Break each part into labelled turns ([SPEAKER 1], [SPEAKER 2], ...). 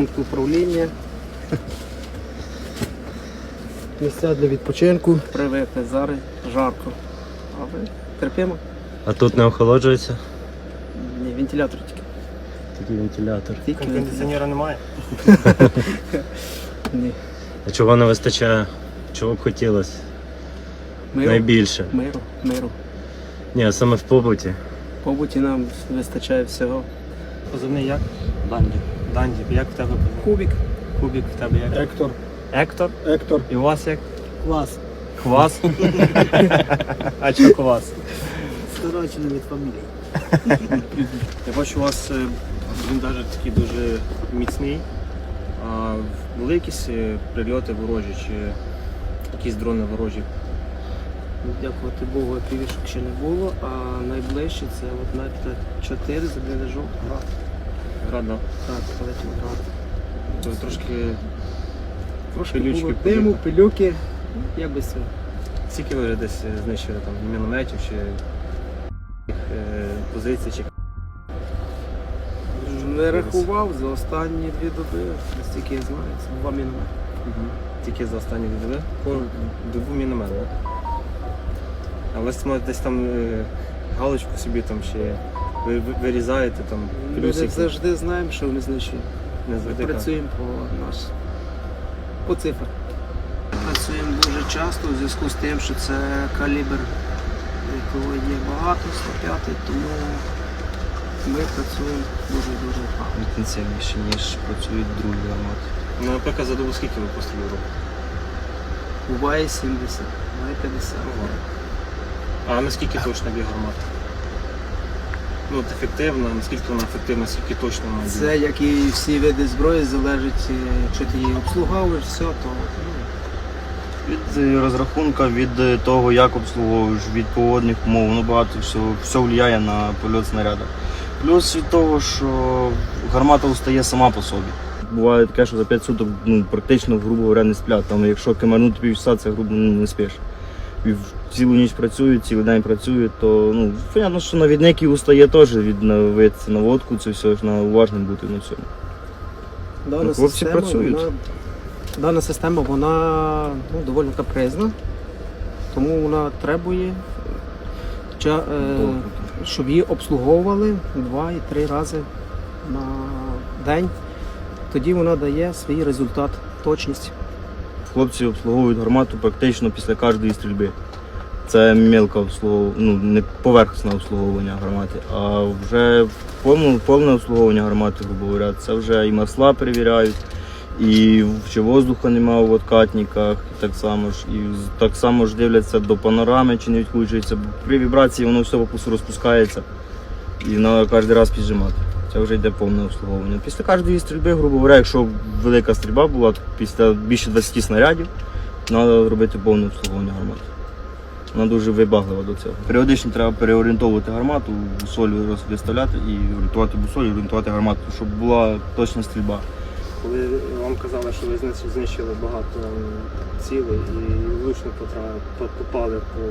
[SPEAKER 1] пункт управління. Місця для відпочинку. Привикли зараз жарко. Але терпимо.
[SPEAKER 2] А тут не охолоджується?
[SPEAKER 1] Ні, вентилятор тільки.
[SPEAKER 2] Такий вентилятор.
[SPEAKER 1] Тільки вентилятор.
[SPEAKER 3] Кондиціонера немає.
[SPEAKER 1] Ні.
[SPEAKER 2] А чого не вистачає? Чого б хотілося?
[SPEAKER 1] Миру.
[SPEAKER 2] Найбільше.
[SPEAKER 1] Миру. Миру.
[SPEAKER 2] Ні, а саме в побуті.
[SPEAKER 1] В побуті нам вистачає всього.
[SPEAKER 3] Позивний як?
[SPEAKER 4] Банді.
[SPEAKER 3] Данді. Як в тебе позивний?
[SPEAKER 1] Кубік.
[SPEAKER 3] Кубік в тебе як?
[SPEAKER 1] Ектор.
[SPEAKER 3] Ектор.
[SPEAKER 1] Ектор.
[SPEAKER 3] І у вас як?
[SPEAKER 1] Клас.
[SPEAKER 3] Квас. а що квас?
[SPEAKER 1] Скорочено від фамілії.
[SPEAKER 3] Я бачу, у вас е, він навіть такий дуже міцний. А були якісь е, прильоти ворожі чи якісь дрони ворожі?
[SPEAKER 1] Дякувати Богу, півішок ще не було, а найближче це от метр 4 за бережок
[SPEAKER 3] Града.
[SPEAKER 1] Так, полетів град.
[SPEAKER 3] То трошки
[SPEAKER 1] Трошки
[SPEAKER 3] Пилючки
[SPEAKER 1] було диму, пилюки. Я без цього.
[SPEAKER 3] скільки ви вже десь знищили там мінометів чи е, позицій чи
[SPEAKER 1] Не рахував за останні дві доби, настільки я знаю, це два міномети.
[SPEAKER 3] Тільки за останні дві доби? По добу міномет, так? А ви десь там е, галочку собі там ще ви, ви- вирізаєте там
[SPEAKER 1] Ми завжди знаємо, що вони знищують.
[SPEAKER 3] Не
[SPEAKER 1] Ми
[SPEAKER 3] завжди так.
[SPEAKER 1] працюємо по наш по цифрах. Працюємо дуже часто в зв'язку з тим, що це калібр, якого є багато, 105, тому ми працюємо дуже-дуже багато.
[SPEAKER 4] Інтенсивніше, ніж працюють другі гармати.
[SPEAKER 3] Ну, наприклад, за добу скільки ви пострілів робите?
[SPEAKER 1] Буває 70, буває 50.
[SPEAKER 3] А наскільки точно б'є гармата? Ну, от ефективно, наскільки вона ефективна, наскільки точно вона б'є?
[SPEAKER 1] Це як і всі види зброї, залежить, е, якщо ти її обслуговуєш, все, то ну,
[SPEAKER 4] Від е, розрахунка, від е, того, як обслуговуєш, від погодних умов, воно багато всього, все впливає на польот снаряду. Плюс від того, що гармата устає сама по собі. Буває таке, що за 5 суток ну, практично, грубо говоря, не сплять. Там, якщо кимарнути півчаса, це грубо ну, не спиш. І цілу ніч працюють, цілий день працюють, то ну, понятно, що навідник і устає теж від навитися на водку, це все ж на уважним бути на цьому.
[SPEAKER 1] Дана
[SPEAKER 4] Ну, хлопці
[SPEAKER 1] система,
[SPEAKER 4] працюють.
[SPEAKER 1] Вона, дана система вона ну, доволі капризна, тому вона требує, ча- е, щоб її обслуговували два і три рази на день. Тоді вона дає свій результат, точність.
[SPEAKER 4] Хлопці обслуговують гармату практично після кожної стрільби. Це мелке обслуговування, ну не поверхностне обслуговування гармати, а вже повне, повне обслуговування гармати, грубо говоря, це вже і масла перевіряють, і чи воздуха немає в откатниках, і так само ж, і так само ж дивляться до панорами, чи не відкручується. При вібрації воно все по розпускається і треба кожен раз піджимати. Це вже йде повне обслуговування. Після кожної стрільби, грубо говоря, якщо велика стрільба була, то після більше 20 снарядів, треба робити повне обслуговування гармати. Вона дуже вибаглива до цього. Періодично треба переорієнтовувати гармату, бусоль роз- виставляти і орієнтувати бусоль, орієнтувати гармату, щоб була точна стрільба.
[SPEAKER 3] Коли вам казали, що ви знищили багато цілей і влучно попали по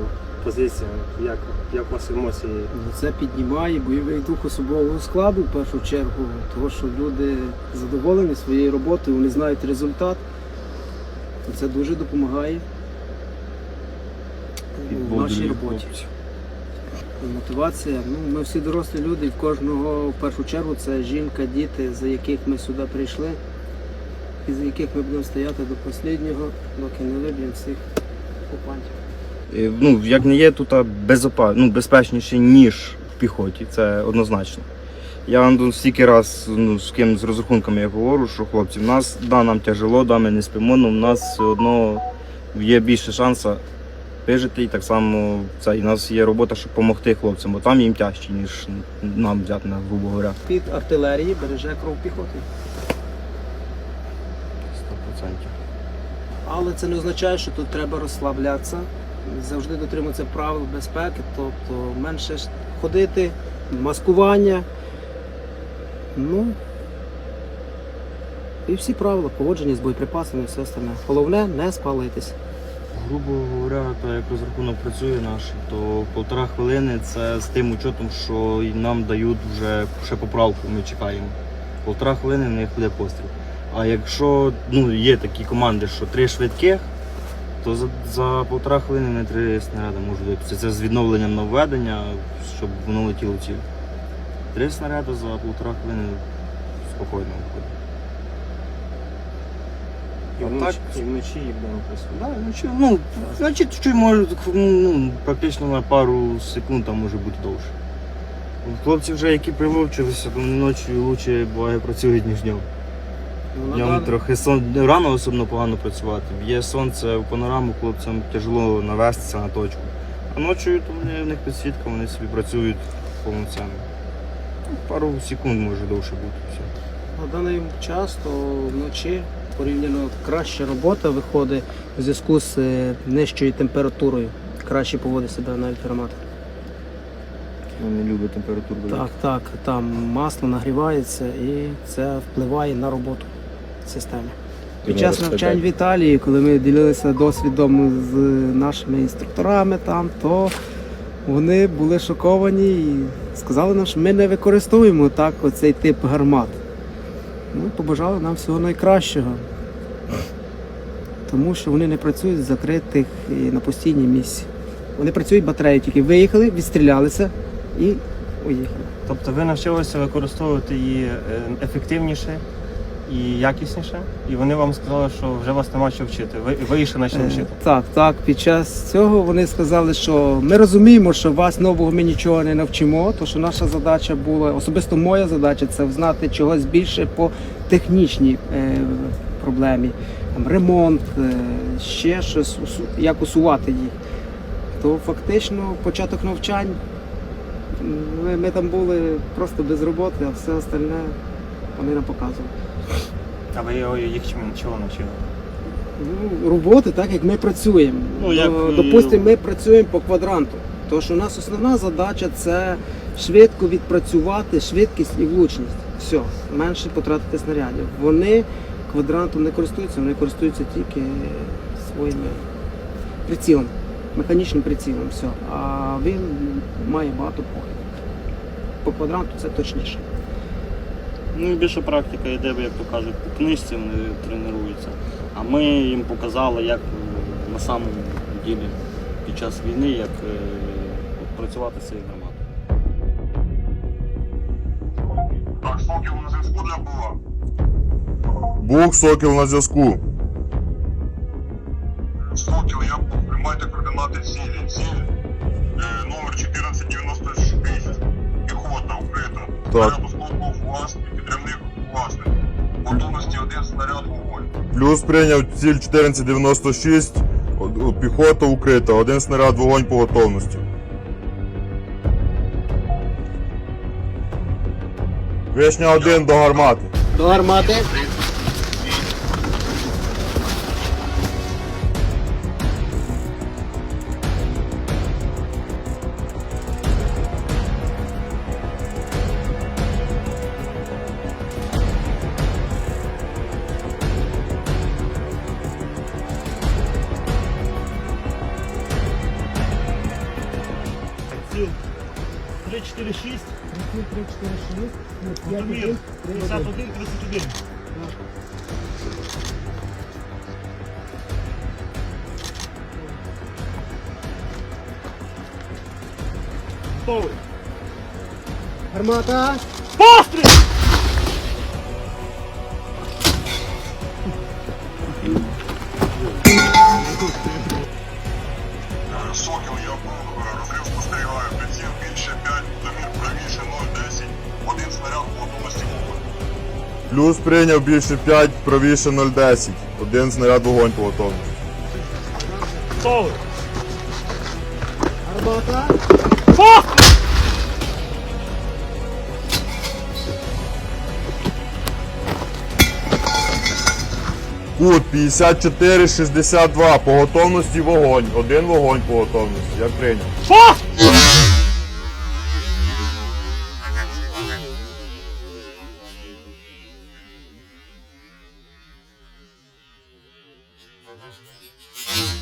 [SPEAKER 3] позиціям, як, як у вас емоції?
[SPEAKER 1] Ну, Це піднімає бойовий дух особового складу в першу чергу, тому що люди задоволені своєю роботою, вони знають результат. То Це дуже допомагає в нашій роботі. Мотивація. Ну, ми всі дорослі люди, і в кожного в першу чергу це жінка, діти, за яких ми сюди прийшли, і за яких ми будемо стояти до останнього, доки не виб'ємо всіх окупантів.
[SPEAKER 4] Ну, як не є тут безопа... ну, безпечніше, ніж в піхоті, це однозначно. Я вам стільки раз ну, з ким з розрахунками я говорю, що хлопці, в нас да, нам тяжело, да, ми не спимо, але в нас все одно є більше шансу вижити. І так само це, і в нас є робота, щоб допомогти хлопцям, бо там їм тяжче, ніж нам взяти, на, грубо говоря.
[SPEAKER 1] Під артилерії береже кров піхоти.
[SPEAKER 4] 100%.
[SPEAKER 1] Але це не означає, що тут треба розслаблятися, завжди дотримуватися правил безпеки, тобто менше ходити, маскування. Ну і всі правила поводження з боєприпасами все остальне. Головне не спалитись.
[SPEAKER 4] Грубо говоря, то як розрахунок працює наш, то півтора хвилини це з тим учетом, що нам дають вже ще поправку, ми чекаємо. полтора хвилини в них буде постріл. А якщо ну, є такі команди, що три швидких, то за, за полтора хвилини не три снаряди можуть випустити. Це з відновленням наведення, щоб воно летіло ціль. Три снаряди за полтора хвилини спокійно виходить.
[SPEAKER 3] І вночі,
[SPEAKER 4] так-
[SPEAKER 3] і вночі, і вдома працює.
[SPEAKER 4] Да, ну, чи, ну, значить, може ну, практично на пару секунд там може бути довше. Хлопці вже, які прививчилися, то ночі краще буває працюють, ніж днем.
[SPEAKER 1] Ну,
[SPEAKER 4] Днем трохи сон рано особливо погано працювати. Є сонце в панораму, хлопцям тяжело навестися на точку. А ночі то вони, в них підсвітка, вони собі працюють повноцінно. Ну, Пару секунд може довше бути. Все.
[SPEAKER 1] На даний час то вночі порівняно краща робота виходить у зв'язку з е, нижчою температурою. Краще поводить себе навіть гармата.
[SPEAKER 4] Вони люблять температуру. велику.
[SPEAKER 1] Так, так, там масло нагрівається і це впливає на роботу системи. Під час навчань в Італії, коли ми ділилися досвідом з нашими інструкторами там, то вони були шоковані і сказали нам, що ми не використовуємо так оцей тип гармат. Ну, побажали нам всього найкращого. Тому що вони не працюють в закритих і на постійній місці. Вони працюють батарею, тільки виїхали, відстрілялися і уїхали.
[SPEAKER 3] Тобто ви навчилися використовувати її е, ефективніше і якісніше, і вони вам сказали, що вже вас нема що вчити. Ви, ви ще
[SPEAKER 1] Е,
[SPEAKER 3] вчити.
[SPEAKER 1] Так, так. Під час цього вони сказали, що ми розуміємо, що вас нового ми нічого не навчимо, то що наша задача була, особисто моя задача, це знати чогось більше по технічній е, проблемі. Там, ремонт, е, ще щось, як усувати їх. То фактично початок навчань. Ми, ми там були просто без роботи, а все остальне вони нам показували.
[SPEAKER 3] А ви його- їх чому чого навчили?
[SPEAKER 1] Ну, роботи, так як ми працюємо.
[SPEAKER 4] Ну, як,
[SPEAKER 1] Е,
[SPEAKER 4] е,
[SPEAKER 1] Допустимо, ми працюємо по квадранту. Тому що у нас основна задача це швидко відпрацювати швидкість і влучність. Все, менше потратити снарядів. Вони квадрантом не користуються, вони користуються тільки своїми прицілом, механічним прицілом. Все. А він має багато похибок. По квадранту це точніше.
[SPEAKER 5] Ну і більше практика йде, як то кажуть, по книжці вони тренуються. А ми їм показали, як е, на самому ділі під час війни, як е, працювати з цією гарматою.
[SPEAKER 6] Так, Сокіл на зв'язку для була.
[SPEAKER 7] Бух Сокіл на зв'язку.
[SPEAKER 6] Сокіл, я приймайте координати цілі. Ціль е, номер 1496. Піхота, укрита. Снаряд осколков власний, підривник власний. Готовності один снаряд вогонь.
[SPEAKER 7] Плюс прийняв ціль 1496. Піхота укрита. Один снаряд вогонь по готовності. Вишня 1 до гармати.
[SPEAKER 1] До гармати.
[SPEAKER 3] Домір 51, 31. Готовий.
[SPEAKER 1] Гармата.
[SPEAKER 6] Е, Сокіл, я був,
[SPEAKER 7] Плюс прийняв більше 5, правіше 010. Один снаряд вогонь по готовності.
[SPEAKER 3] Готовий.
[SPEAKER 1] Гармата.
[SPEAKER 7] Кут 54-62. По готовності вогонь. Один вогонь по готовності. Як прийняв. Thank you.